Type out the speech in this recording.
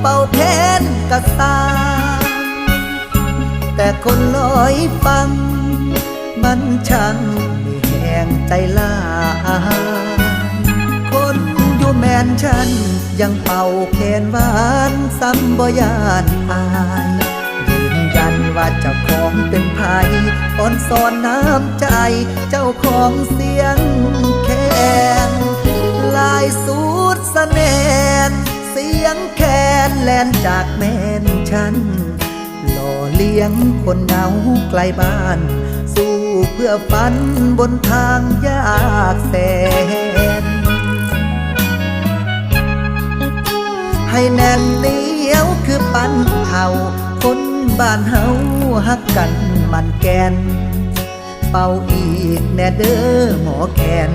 เป่าแขนก็ตาแต่คนลอยฟัง มันช่างมีแห่งใจลาคนอยู่แมนฉัน ยังเป่าแขนหวานซ้ำบ่ยานอายยืนยันว่าเจ้าของเป็นไผอ่อนสอนน้ำใจ เจ้าของเสียงแคนลายสูดสะแนน เสียงแคนแลนจากแม่นฉัน หล่อเลี้ยงคนเหงาไกลบ้าน สู้เพื่อฝันบนทางยากแสน ให้แน่นเหนียวคือปันเฮาคนบ้านเฮาฮักกันมันแกน เป่าอีกแน่เด้อหมอแคน